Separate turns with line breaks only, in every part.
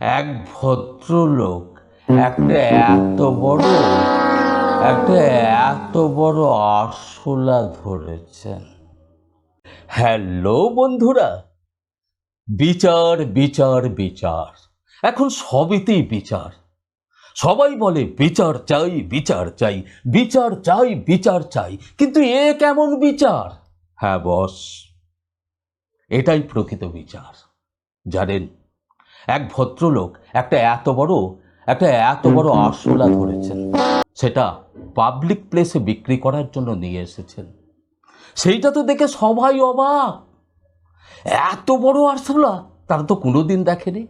এক ভদ্রলোক, একটা এত বড়, একটা এত বড় আরশোলা ধরেছেন। হ্যালো বন্ধুরা, বিচার বিচার বিচার। এখন সবেতেই বিচার। সবাই বলে, বিচার চাই বিচার চাই বিচার চাই বিচার চাই, কিন্তু এ কেমন বিচার? হ্যাঁ বস, এটাই প্রকৃত বিচার। জানেন এক ভদ্রলোক একটা এত বড়, একটা এত বড় আরশোলা ধরেছেন। সেটা পাবলিক প্লেসে বিক্রি করার জন্য নিয়ে এসেছেন। সেইটা তো দেখে সবাই অবাক। এত বড় আরশোলা? তারা তো কোনোদিন দেখেনি।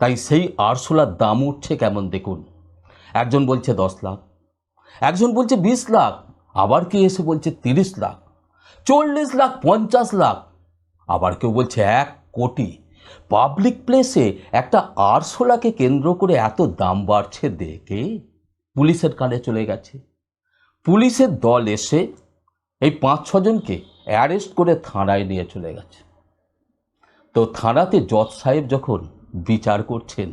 তাই সেই আরশোলার দাম উঠছে কেমন দেখুন। একজন বলছে দশ লাখ, একজন বলছে বিশ লাখ, আবার কে এসে বলছে তিরিশ লাখ, চল্লিশ লাখ, পঞ্চাশ লাখ, আবার কেউ বলছে এক কোটি। পাবলিক প্লেসে একটা আরশোলাকে কেন্দ্র করে এত দাম বাড়ছে দেখে? পুলিশের কানে চলে গেছে। পুলিশের দল এসে এই পাঁচ ছজনকে অ্যারেস্ট করে থানায় নিয়ে চলে গেছে। তো থানাতে জজ সাহেব যখন বিচার করছেন,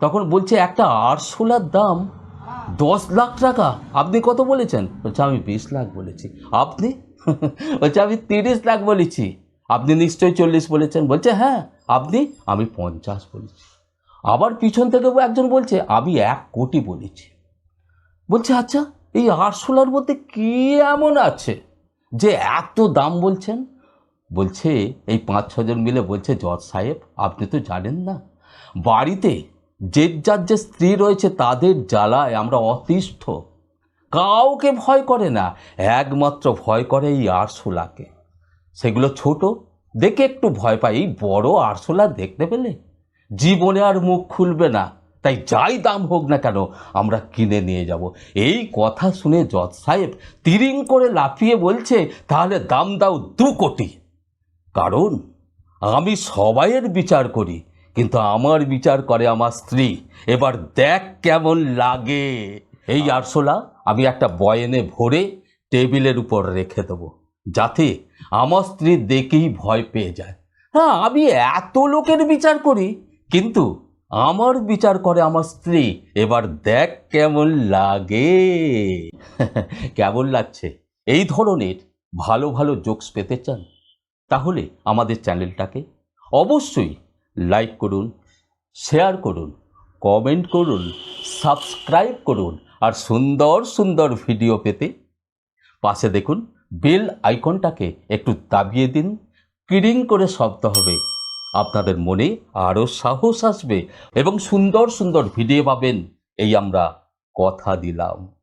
তখন বলছে, একটা আরশোলার দাম দশ লাখ টাকা। আপনি কত বলেছেন? বলছে, আমি বিশ লাখ বলেছি। আপনি? বলছে, আমি তিরিশ লাখ বলেছি। আপনি নিশ্চয়ই চল্লিশ বলেছেন। বলছে হ্যাঁ আপনি, আমি পঞ্চাশ বলেছি। আবার পিছন থেকে একজন বলছে, আমি এক কোটি বলেছি। বলছে আচ্ছা এই আরশোলার মধ্যে কি এমন আছে যে এত দাম বলছেন? বলছে, এই পাঁচ ছজন মিলে বলছে, জজ সাহেব, আপনি তো জানেন না। বাড়িতে যে, যার যে স্ত্রী রয়েছে, তাদের জ্বালায় আমরা অতিষ্ঠ। কাউকে ভয় করে না, একমাত্র ভয় করে এই আরশোলাকে। সেগুলো ছোট। দেখে একটু ভয় পাই বড় আরশোলা দেখতে পেলে? জীবনে আর মুখ খুলবে না। তাই যাই দাম হোক না কেন, আমরা কিনে নিয়ে যাব। এই কথা শুনে জজ সাহেব তিরিং করে লাফিয়ে বলছে, তাহলে দাম দাও দু কোটি। কারণ, আমি সবাইয়ের বিচার করি, কিন্তু আমার বিচার করে আমার স্ত্রী। এবার দেখ কেমন লাগে। এই আরশোলা আমি একটা বয়েনে ভরে টেবিলের উপর রেখে দেবো। যাতে আমার স্ত্রী দেখেই ভয় পেয়ে যায়। হ্যাঁ আমি এত লোকের বিচার করি, কিন্তু আমার বিচার করে আমার স্ত্রী। এবার দেখ কেমন লাগে। কেমন লাগছে? এই ধরনের ভালো ভালো জোকস পেতে চান? তাহলে আমাদের চ্যানেলটাকে অবশ্যই লাইক করুন শেয়ার করুন কমেন্ট করুন সাবস্ক্রাইব করুন, আর সুন্দর সুন্দর ভিডিও পেতে পাশে দেখুন বেল আইকনটাকে একটু দাবিয়ে দিন। কিরিং করে শব্দ হবে। আপনাদের মনে আরও সাহস আসবে এবং সুন্দর সুন্দর ভিডিও পাবেন। এই আমরা কথা দিলাম।